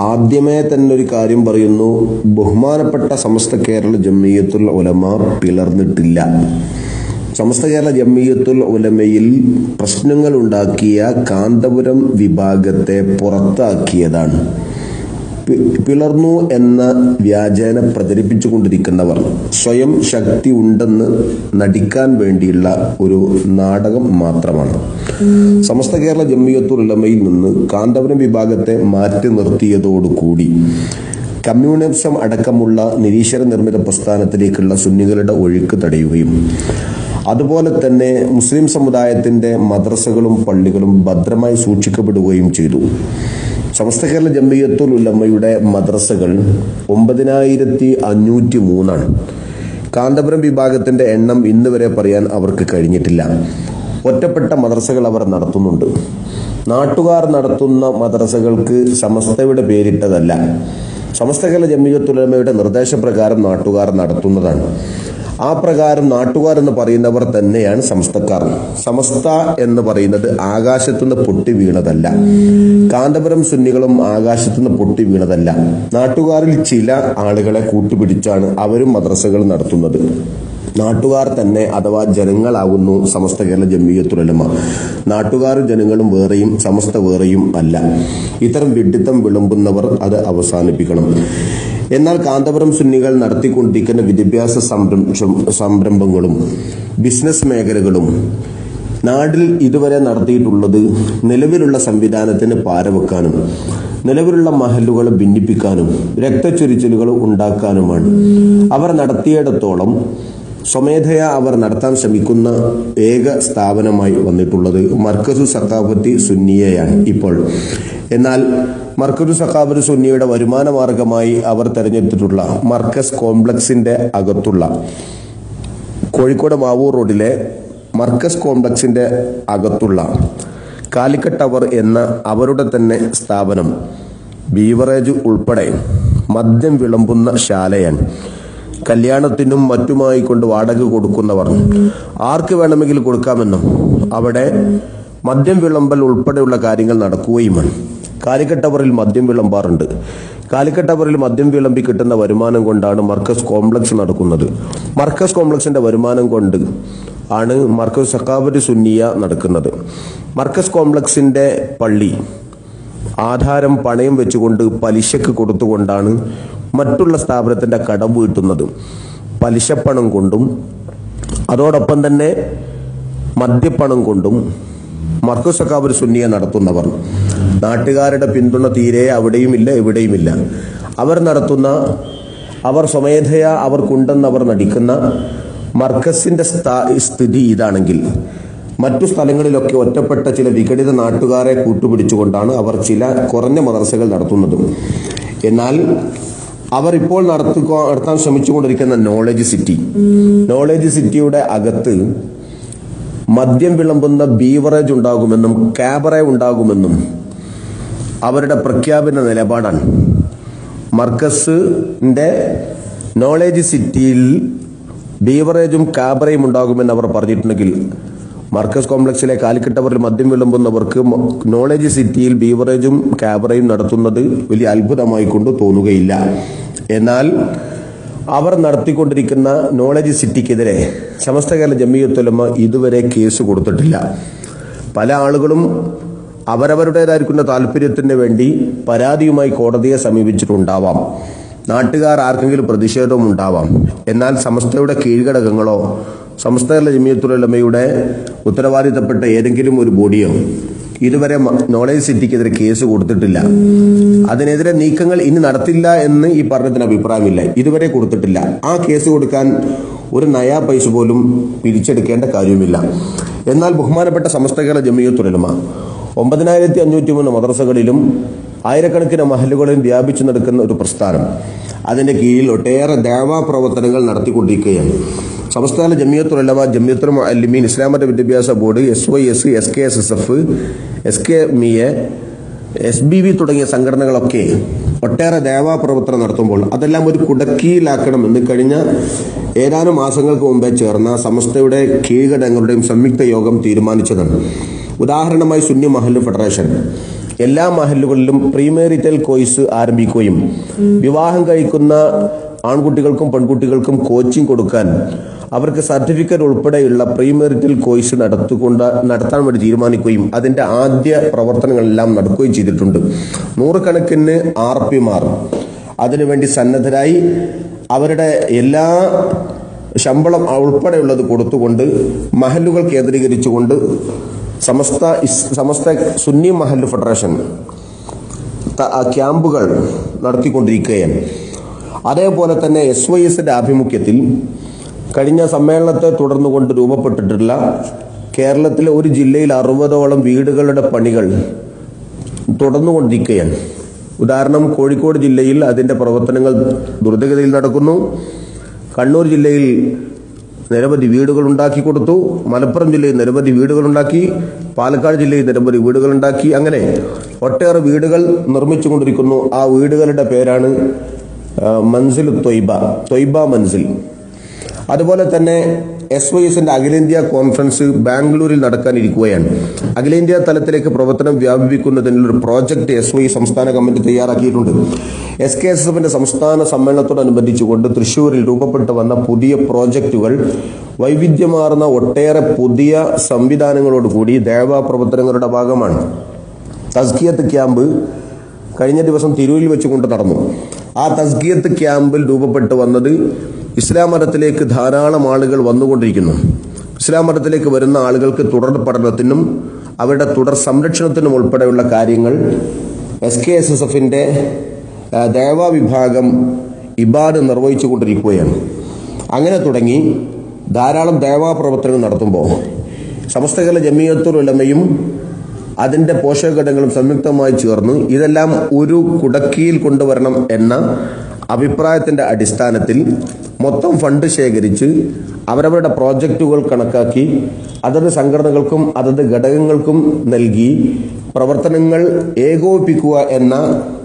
ആദ്യമേ തന്നെ ഒരു കാര്യം പറയുന്നു. ബഹുമാനപ്പെട്ട സമസ്ത കേരള ജമ്മിയത്തുൽ ഉലമ പിളർന്നിട്ടില്ല. സമസ്ത കേരള ജമ്മിയത്തുൽ ഉലമയിൽ പ്രശ്നങ്ങൾ ഉണ്ടാക്കിയ കാന്തപുരം വിഭാഗത്തെ പുറത്താക്കിയതാണ്. പിളർന്നു എന്ന വ്യാജേന പ്രചരിപ്പിച്ചുകൊണ്ടിരിക്കുന്നവർ സ്വയം ശക്തി ഉണ്ടെന്ന് നടിക്കാൻ വേണ്ടിയുള്ള ഒരു നാടകം മാത്രമാണ്. സമസ്ത കേരള ജമ്മിയത്തുൽ ഉലമയിൽ നിന്ന് കാന്തപുരം വിഭാഗത്തെ മാറ്റി നിർത്തിയതോടുകൂടി കമ്മ്യൂണിസം അടക്കമുള്ള നിരീശ്വര നിർമ്മിത പ്രസ്ഥാനത്തിലേക്കുള്ള സുന്നികളുടെ ഒഴുക്ക് തടയുകയും അതുപോലെ തന്നെ മുസ്ലിം സമുദായത്തിന്റെ മദ്രസകളും പള്ളികളും ഭദ്രമായി സൂക്ഷിക്കപ്പെടുകയും ചെയ്തു. സമസ്ത കേരള ജമ്മിയത്തുൽ ഉലമ്മയുടെ മദ്രസകൾ ഒമ്പതിനായിരത്തി അഞ്ഞൂറ്റി മൂന്നാണ് കാന്തപുരം വിഭാഗത്തിന്റെ എണ്ണം ഇന്ന് വരെ പറയാൻ അവർക്ക് കഴിഞ്ഞിട്ടില്ല. ഒറ്റപ്പെട്ട മദ്രസകൾ അവർ നടത്തുന്നുണ്ട്. നാട്ടുകാർ നടത്തുന്ന മദ്രസകൾക്ക് സമസ്തയുടെ പേരിട്ടതല്ല. സമസ്ത കേരള ജമ്മിയത്തുലമയുടെ നിർദ്ദേശപ്രകാരം നാട്ടുകാർ നടത്തുന്നതാണ്. ആ പ്രകാരം നാട്ടുകാർ എന്ന് പറയുന്നവർ തന്നെയാണ് സമസ്തക്കാർ. സമസ്ത എന്ന് പറയുന്നത് ആകാശത്തുനിന്ന് പൊട്ടി വീണതല്ല. കാന്തപുരം സുന്നികളും ആകാശത്തുനിന്ന് പൊട്ടി വീണതല്ല. നാട്ടുകാരിൽ ചില ആളുകളെ കൂട്ടുപിടിച്ചാണ് അവരും മദ്രസകൾ നടത്തുന്നത്. നാട്ടുകാർ തന്നെ അഥവാ ജനങ്ങളാകുന്നു സമസ്ത കേരള ജമ്മിയത്തുലമ നാട്ടുകാരും ജനങ്ങളും വേറെയും സമസ്ത വേറെയും അല്ല. ഇത്തരം വിഡിത്തം വിളമ്പുന്നവർ അത് അവസാനിപ്പിക്കണം. എന്നാൽ കാന്തപുരം സുന്നികൾ നടത്തിക്കൊണ്ടിരിക്കുന്ന വിദ്യാഭ്യാസ സംരംഭ സംരംഭങ്ങളും ബിസിനസ് മേഖലകളും നാട്ടിൽ ഇതുവരെ നടത്തിയിട്ടുള്ളത് നിലവിലുള്ള സംവിധാനത്തിന് പാരവെക്കാനും നിലവിലുള്ള മഹലുകൾ ഭിന്നിപ്പിക്കാനും രക്തച്ചൊരിച്ചിലുകൾ ഉണ്ടാക്കാനുമാണ്. അവർ നടത്തിയിടത്തോളം സ്വമേധയാ അവർ നടത്താൻ ശ്രമിക്കുന്ന ഏക സ്ഥാപനമായി വന്നിട്ടുള്ളത് മർക്കസു സക്കാഫത്തി സുന്നിയയാണ് ഇപ്പോൾ. എന്നാൽ മർക്കസു സക്കാഫത്ത് സുന്നിയുടെ വരുമാന മാർഗമായി അവർ തെരഞ്ഞെടുത്തിട്ടുള്ള മർക്കസ് കോംപ്ലക്സിന്റെ അകത്തുള്ള കോഴിക്കോട് മാവൂർ റോഡിലെ മർക്കസ് കോംപ്ലക്സിന്റെ അകത്തുള്ള കാലിക്കറ്റ് ടവർ എന്ന അവരുടെ തന്നെ സ്ഥാപനം ബീവറേജ് ഉൾപ്പെടെ മദ്യം വിളമ്പുന്ന ശാലയാണ്. കല്യാണത്തിനും മറ്റുമായി കൊണ്ട് വാടക കൊടുക്കുന്നവർ. ആർക്ക് വേണമെങ്കിൽ കൊടുക്കാമെന്നും അവിടെ മദ്യം വിളമ്പൽ ഉൾപ്പെടെയുള്ള കാര്യങ്ങൾ നടക്കുകയുമാണ്. കാലിക്കട്ടവറിൽ മദ്യം വിളമ്പാറുണ്ട്. കാലിക്കട്ടവറിൽ മദ്യം വിളമ്പി കിട്ടുന്ന വരുമാനം കൊണ്ടാണ് മർക്കസ് കോംപ്ലക്സ് നടക്കുന്നത്. മർക്കസ് കോംപ്ലക്സിന്റെ വരുമാനം കൊണ്ട് ആണ് മർക്കസ് സക്കാബരി സുന്നിയ നടക്കുന്നത്. മർക്കസ് കോംപ്ലക്സിന്റെ പള്ളി ആധാരം പണയം വെച്ചുകൊണ്ട് പലിശക്ക് കൊടുത്തുകൊണ്ടാണ് മറ്റുള്ള സ്ഥാപനത്തിന്റെ കടം വീട്ടുന്നത്. പലിശപ്പണം കൊണ്ടും അതോടൊപ്പം തന്നെ മദ്യപ്പണം കൊണ്ടും മർക്കസ് സക്കാബ് സുന്നിയെ നടത്തുന്നവർ. നാട്ടുകാരുടെ പിന്തുണ തീരെ അവിടെയുമില്ല എവിടെയുമില്ല അവർ നടത്തുന്ന അവർ സ്വമേധയാ അവർക്കുണ്ടെന്ന് അവർ നടിക്കുന്ന മർക്കസിന്റെ സ്ഥാ- സ്ഥിതി ഇതാണെങ്കിൽ മറ്റു സ്ഥലങ്ങളിലൊക്കെ ഒറ്റപ്പെട്ട ചില വിഘടിത നാട്ടുകാരെ കൂട്ടുപിടിച്ചുകൊണ്ടാണ് അവർ ചില കുറഞ്ഞ മദർസകൾ നടത്തുന്നത്. എന്നാൽ അവർ ഇപ്പോൾ നടത്തു നടത്താൻ ശ്രമിച്ചുകൊണ്ടിരിക്കുന്ന നോളജ് സിറ്റി നോളജ് സിറ്റിയുടെ അകത്ത് മദ്യം വിളമ്പുന്ന ബീവറേജ് ഉണ്ടാകുമെന്നും ക്യാബറ ഉണ്ടാകുമെന്നും അവരുടെ പ്രഖ്യാപന നിലപാടാണ്. മർക്കസിന്റെ നോളജ് സിറ്റിയിൽ ബീവറേജും കാബറയും ഉണ്ടാകുമെന്ന് അവർ പറഞ്ഞിട്ടുണ്ടെങ്കിൽ മർക്കസ് കോംപ്ലക്സിലെ കാലിക്കട്ടവറിൽ മദ്യം വിളമ്പുന്നവർക്ക് നോളജ് സിറ്റിയിൽ ബീവറേജും ക്യാബറയും നടത്തുന്നത് വലിയ അത്ഭുതമായി കൊണ്ട് തോന്നുകയില്ല. എന്നാൽ അവർ നടത്തിക്കൊണ്ടിരിക്കുന്ന നോളജ് സിറ്റിക്കെതിരെ സമസ്ത കേരള ജമ്മിയത്തുലമ ഇതുവരെ കേസ് കൊടുത്തിട്ടില്ല. പല ആളുകളും അവരവരുടേതായിരിക്കുന്ന താല്പര്യത്തിന് വേണ്ടി പരാതിയുമായി കോടതിയെ സമീപിച്ചിട്ടുണ്ടാവാം. നാട്ടുകാർ ആർക്കെങ്കിലും പ്രതിഷേധവും ഉണ്ടാവാം. എന്നാൽ സമസ്തയുടെ കീഴ്ഘടകങ്ങളോ കേരള ജമിയത്തുലമയുടെ ഉത്തരവാദിത്തപ്പെട്ട ഏതെങ്കിലും ഒരു ബോഡിയോ ഇതുവരെ നോളേജ് സിറ്റിക്കെതിരെ കേസ് കൊടുത്തിട്ടില്ല. അതിനെതിരെ നീക്കങ്ങൾ ഇനി നടത്തില്ല എന്ന് ഈ പറഞ്ഞതിന് അഭിപ്രായമില്ല. ഇതുവരെ കൊടുത്തിട്ടില്ല. ആ കേസ് കൊടുക്കാൻ ഒരു നയാ പൈസ പോലും പിരിച്ചെടുക്കേണ്ട കാര്യമില്ല എന്നാൽ ബഹുമാനപ്പെട്ട സമസ്ത കേരള ജമിയത്തുലമ ഒമ്പതിനായിരത്തി അഞ്ഞൂറ്റി മൂന്ന് മദ്രസകളിലും ആയിരക്കണക്കിന് മഹലുകളിലും വ്യാപിച്ചു നടക്കുന്ന ഒരു പ്രസ്ഥാനം അതിന്റെ കീഴിൽ ഒട്ടേറെ ദേവാ പ്രവർത്തനങ്ങൾ നടത്തിക്കൊണ്ടിരിക്കുകയാണ്. സംസ്ഥാന ജമിയത്തുലമ ജമിയത്തുൽ അല്ലിമീൻ ഇസ്ലാമത വിദ്യാഭ്യാസ board S Y S S K S S F S K മിയെ S B V തുടങ്ങിയ സംഘടനകളൊക്കെ ഒട്ടേറെ ദേവാ പ്രവർത്തനം നടത്തുമ്പോൾ അതെല്ലാം ഒരു കുടക്കീഴിലാക്കണമെന്ന് കഴിഞ്ഞ ഏതാനും മാസങ്ങൾക്ക് മുമ്പേ ചേർന്ന സമസ്തയുടെ കീഴ്ഘടകങ്ങളുടെയും സംയുക്ത യോഗം തീരുമാനിച്ചതാണ്. ഉദാഹരണമായി സുന്നി മഹല്ല് ഫെഡറേഷൻ. എല്ലാ മഹല്ലുകളിലും പ്രീമേറിറ്റൽ കോഴ്സ് ആരംഭിക്കുകയും വിവാഹം കഴിക്കുന്ന ആൺകുട്ടികൾക്കും പെൺകുട്ടികൾക്കും കോച്ചിങ് കൊടുക്കാൻ അവർക്ക് സർട്ടിഫിക്കറ്റ് ഉൾപ്പെടെയുള്ള പ്രീമെറിറ്റൽ കോഴ്സ് നടത്തുകൊണ്ട് നടത്താൻ വേണ്ടി തീരുമാനിക്കുകയും അതിന്റെ ആദ്യ പ്രവർത്തനങ്ങളെല്ലാം നടക്കുകയും ചെയ്തിട്ടുണ്ട്. നൂറുകണക്കിന് ആർ പിമാർ അതിനുവേണ്ടി സന്നദ്ധരായി അവരുടെ എല്ലാ ശമ്പളം ഉൾപ്പെടെയുള്ളത് കൊടുത്തുകൊണ്ട് മഹലുകൾ കേന്ദ്രീകരിച്ചുകൊണ്ട് സമസ്ത സമസ്ത സുന്നി മഹൽ ഫെഡറേഷൻ ക്യാമ്പുകൾ നടത്തിക്കൊണ്ടിരിക്കുകയാണ്. അതേപോലെ തന്നെ എസ് വൈ എസിന്റെ ആഭിമുഖ്യത്തിൽ കഴിഞ്ഞ സമ്മേളനത്തെ തുടർന്നുകൊണ്ട് രൂപപ്പെട്ടിട്ടുള്ള കേരളത്തിലെ ഒരു ജില്ലയിൽ അറുപതോളം വീടുകളുടെ പണികൾ തുടർന്നുകൊണ്ടിരിക്കുകയാണ്. ഉദാഹരണം കോഴിക്കോട് ജില്ലയിൽ അതിന്റെ പ്രവർത്തനങ്ങൾ ദ്രുതഗതിയിൽ നടക്കുന്നു. കണ്ണൂർ ജില്ലയിൽ നിരവധി വീടുകൾ ഉണ്ടാക്കി കൊടുത്തു. മലപ്പുറം ജില്ലയിൽ നിരവധി വീടുകൾ ഉണ്ടാക്കി. പാലക്കാട് ജില്ലയിൽ നിരവധി വീടുകൾ ഉണ്ടാക്കി. അങ്ങനെ ഒട്ടേറെ വീടുകൾ നിർമ്മിച്ചുകൊണ്ടിരിക്കുന്നു. ആ വീടുകളുടെ പേരാണ് മൻസിൽ തൊയ്ബ. തൊയ്ബ മൻസിൽ. അതുപോലെ തന്നെ എസ് വൈ എസിന്റെ അഖിലേന്ത്യാ കോൺഫറൻസ് ബാംഗ്ലൂരിൽ നടക്കാനിരിക്കുകയാണ്. അഖിലേന്ത്യാ തലത്തിലേക്ക് പ്രവർത്തനം വ്യാപിപ്പിക്കുന്നതിനുള്ള ഒരു പ്രോജക്റ്റ് എസ് വൈ സംസ്ഥാന കമ്മിറ്റി തയ്യാറാക്കിയിട്ടുണ്ട്. എസ് കെ എസ് എഫിന്റെ സംസ്ഥാന സമ്മേളനത്തോടനുബന്ധിച്ചുകൊണ്ട് തൃശൂരിൽ രൂപപ്പെട്ടു വന്ന പുതിയ പ്രോജക്റ്റുകൾ വൈവിധ്യമാർന്ന ഒട്ടേറെ പുതിയ സംവിധാനങ്ങളോടുകൂടി ദേവാ പ്രവർത്തനങ്ങളുടെ ഭാഗമാണ്. തസ്കിയത്ത് ക്യാമ്പ് കഴിഞ്ഞ ദിവസം തിരൂരിൽ വെച്ചുകൊണ്ട് നടന്നു. ആ തസ്കിയത്ത് ക്യാമ്പിൽ രൂപപ്പെട്ടു വന്നത് ഇസ്ലാം മതത്തിലേക്ക് ധാരാളം ആളുകൾ വന്നുകൊണ്ടിരിക്കുന്നു. ഇസ്ലാം മതത്തിലേക്ക് വരുന്ന ആളുകൾക്ക് തുടർ പഠനത്തിനും അവരുടെ തുടർ സംരക്ഷണത്തിനും ഉൾപ്പെടെയുള്ള കാര്യങ്ങൾ എസ് കെ എസ് എസ് എഫിന്റെ ദേവാ വിഭാഗം നിർവഹിച്ചു കൊണ്ടിരിക്കുകയാണ് അങ്ങനെ തുടങ്ങി ധാരാളം ദേവാ പ്രവർത്തനങ്ങൾ നടത്തുമ്പോൾ സമസ്തകല ജമിയത്തുൽ ഉലമയും അതിന്റെ പോഷകഘടകങ്ങളും സംയുക്തമായി ചേർന്ന് ഇതെല്ലാം ഒരു കുടക്കിയിൽ കൊണ്ടുവരണം എന്ന അഭിപ്രായത്തിന്റെ അടിസ്ഥാനത്തിൽ മൊത്തം ഫണ്ട് ശേഖരിച്ച് അവരവരുടെ പ്രോജക്റ്റുകൾ കണക്കാക്കി അതത് സംഘടനകൾക്കും അതത് ഘടകങ്ങൾക്കും നൽകി പ്രവർത്തനങ്ങൾ ഏകോപിപ്പിക്കുക എന്ന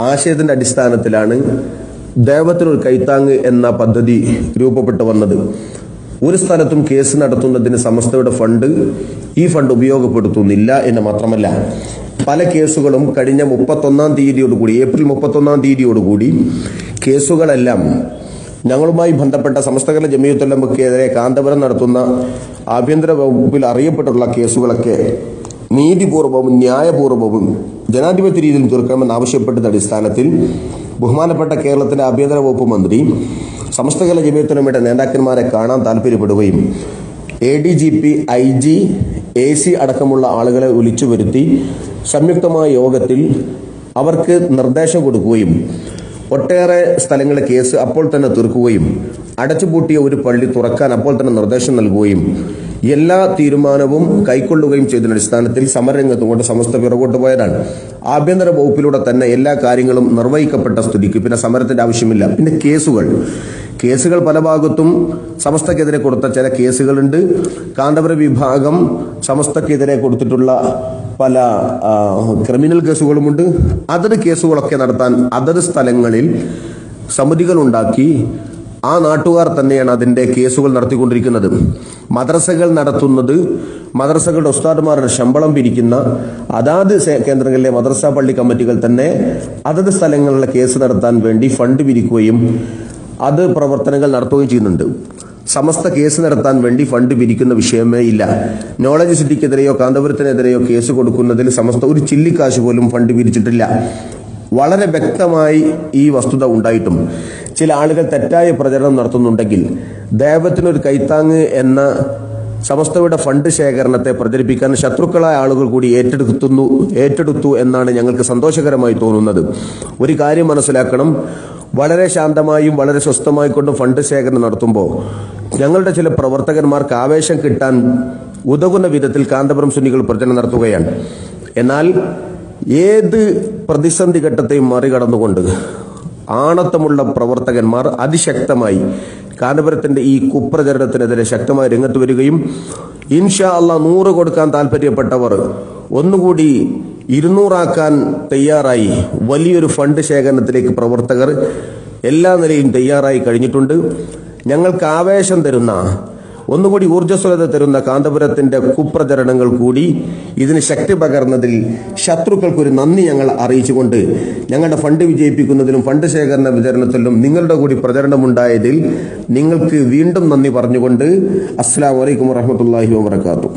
ആശയത്തിന്റെ അടിസ്ഥാനത്തിലാണ് ദേവത്തിനൊരു കൈത്താങ് എന്ന പദ്ധതി രൂപപ്പെട്ടു വന്നത്. ഒരു സ്ഥലത്തും കേസ് നടത്തുന്നതിന് സമസ്തയുടെ ഫണ്ട് ഈ ഫണ്ട് ഉപയോഗപ്പെടുത്തുന്നില്ല എന്ന് മാത്രമല്ല പല കേസുകളും കഴിഞ്ഞ മുപ്പത്തൊന്നാം തീയതിയോടുകൂടി ഏപ്രിൽ മുപ്പത്തൊന്നാം തീയതിയോടുകൂടി കേസുകളെല്ലാം ഞങ്ങളുമായി ബന്ധപ്പെട്ട സമസ്തകല ജമീയത്തുല്ലമക്കെതിരെ കാന്തപുരം നടത്തുന്ന ആഭ്യന്തര വകുപ്പിൽ അറിയപ്പെട്ടുള്ള കേസുകളൊക്കെ നീതിപൂർവവും ന്യായപൂർവവും ജനാധിപത്യ രീതിയിൽ തീർക്കണമെന്ന് ആവശ്യപ്പെട്ടത് അടിസ്ഥാനത്തിൽ ബഹുമാനപ്പെട്ട കേരളത്തിലെ ആഭ്യന്തര വകുപ്പ് മന്ത്രി സമസ്തകല ജമീയത്തുല്ലമ്മയുടെ നേതാക്കന്മാരെ കാണാൻ താല്പര്യപ്പെടുകയും A D G P I G A C അടക്കമുള്ള ആളുകളെ വിളിച്ചു വരുത്തി സംയുക്തമായ യോഗത്തിൽ അവർക്ക് നിർദ്ദേശം കൊടുക്കുകയും ഒട്ടേറെ സ്ഥലങ്ങളിലെ കേസ് അപ്പോൾ തന്നെ തീർക്കുകയും അടച്ചുപൂട്ടിയ ഒരു പള്ളി തുറക്കാൻ അപ്പോൾ തന്നെ നിർദ്ദേശം നൽകുകയും എല്ലാ തീരുമാനവും കൈക്കൊള്ളുകയും ചെയ്തതിന്റെ അടിസ്ഥാനത്തിൽ സമരരംഗത്ത് കൊണ്ട് സമസ്ത പിറകോട്ട് പോയതാണ്. ആഭ്യന്തര വകുപ്പിലൂടെ തന്നെ എല്ലാ കാര്യങ്ങളും നിർവഹിക്കപ്പെട്ട സ്ഥിതിക്ക് പിന്നെ സമരത്തിന്റെ ആവശ്യമില്ല. പിന്നെ കേസുകൾ. കേസുകൾ പല ഭാഗത്തും സമസ്തക്കെതിരെ കൊടുത്ത ചില കേസുകളുണ്ട്. കാന്തപുര വിഭാഗം സമസ്തക്കെതിരെ കൊടുത്തിട്ടുള്ള പല ക്രിമിനൽ കേസുകളുമുണ്ട്. അതത് കേസുകളൊക്കെ നടത്താൻ അതത് സ്ഥലങ്ങളിൽ സമിതികൾ ഉണ്ടാക്കി ആ നാട്ടുകാർ തന്നെയാണ് അതിന്റെ കേസുകൾ നടത്തിക്കൊണ്ടിരിക്കുന്നത്. മദ്രസകൾ നടത്തുന്നത് മദ്രസകളുടെ ഉസ്താദുമാരുടെ ശമ്പളം പിരിക്കുന്ന അതാത് കേന്ദ്രങ്ങളിലെ മദ്രസ പള്ളി കമ്മിറ്റികൾ തന്നെ അതത് സ്ഥലങ്ങളിലെ കേസ് നടത്താൻ വേണ്ടി ഫണ്ട് പിരിക്കുകയും അത് പ്രവർത്തനങ്ങൾ നടത്തുകയും ചെയ്യുന്നുണ്ട്. സമസ്ത കേസ് നടത്താൻ വേണ്ടി ഫണ്ട് പിരിക്കുന്ന വിഷയമേ ഇല്ല. നോളജ് സിറ്റിക്കെതിരെയോ കാന്തപുരത്തിനെതിരെയോ കേസ് കൊടുക്കുന്നതിൽ സമസ്ത ഒരു ചില്ലിക്കാശ് പോലും ഫണ്ട് പിരിച്ചിട്ടില്ല വളരെ വ്യക്തമായി ഈ വസ്തുത ഉണ്ടായിട്ടും. ചില ആളുകൾ തെറ്റായ പ്രചരണം നടത്തുന്നുണ്ടെങ്കിൽ ദേവത്തിനൊരു കൈത്താങ് എന്ന സമസ്തയുടെ ഫണ്ട് ശേഖരണത്തെ പ്രചരിപ്പിക്കാൻ ശത്രുക്കളായ ആളുകൾ കൂടി ഏറ്റെടുത്തുന്നു ഏറ്റെടുത്തു എന്നാണ് ഞങ്ങൾക്ക് സന്തോഷകരമായി തോന്നുന്നത്. ഒരു കാര്യം മനസ്സിലാക്കണം. വളരെ ശാന്തമായും വളരെ സ്വസ്ഥമായിക്കൊണ്ടും ഫണ്ട് ശേഖരണം നടത്തുമ്പോൾ ഞങ്ങളുടെ ചില പ്രവർത്തകന്മാർക്ക് ആവേശം കിട്ടാൻ ഉതകുന്ന വിധത്തിൽ കാന്തപുരം സുന്നികൾ പ്രചരണം നടത്തുകയാണ്. എന്നാൽ ഏത് പ്രതിസന്ധി ഘട്ടത്തെയും മറികടന്നുകൊണ്ട് ആണത്തമുള്ള പ്രവർത്തകന്മാർ അതിശക്തമായി കാന്തപുരത്തിന്റെ ഈ കുപ്രചരണത്തിനെതിരെ ശക്തമായി രംഗത്ത് വരികയും ഇൻഷാ അല്ല നൂറ് കൊടുക്കാൻ താല്പര്യപ്പെട്ടവർ ഒന്നുകൂടി ഇരുന്നൂറാക്കാൻ തയ്യാറായി വലിയൊരു ഫണ്ട് ശേഖരണത്തിലേക്ക് പ്രവർത്തകർ എല്ലാ നിലയും തയ്യാറായി കഴിഞ്ഞിട്ടുണ്ട്. ഞങ്ങൾക്ക് ആവേശം തരുന്ന ഒന്നുകൂടി ഊർജസ്വലത തരുന്ന കാന്തപുരത്തിന്റെ കുപ്രചരണങ്ങൾ കൂടി ഇതിന് ശക്തി പകർന്നതിൽ ശത്രുക്കൾക്കൊരു നന്ദി ഞങ്ങൾ അറിയിച്ചുകൊണ്ട് ഞങ്ങളുടെ ഫണ്ട് വിജയിപ്പിക്കുന്നതിലും ഫണ്ട് ശേഖരണ വിതരണത്തിലും നിങ്ങളുടെ കൂടി പ്രചരണമുണ്ടായതിൽ നിങ്ങൾക്ക് വീണ്ടും നന്ദി പറഞ്ഞുകൊണ്ട് അസ്സാം വലൈക്കും വറഹമത്തല്ലാഹി വാബർക്കാത്തു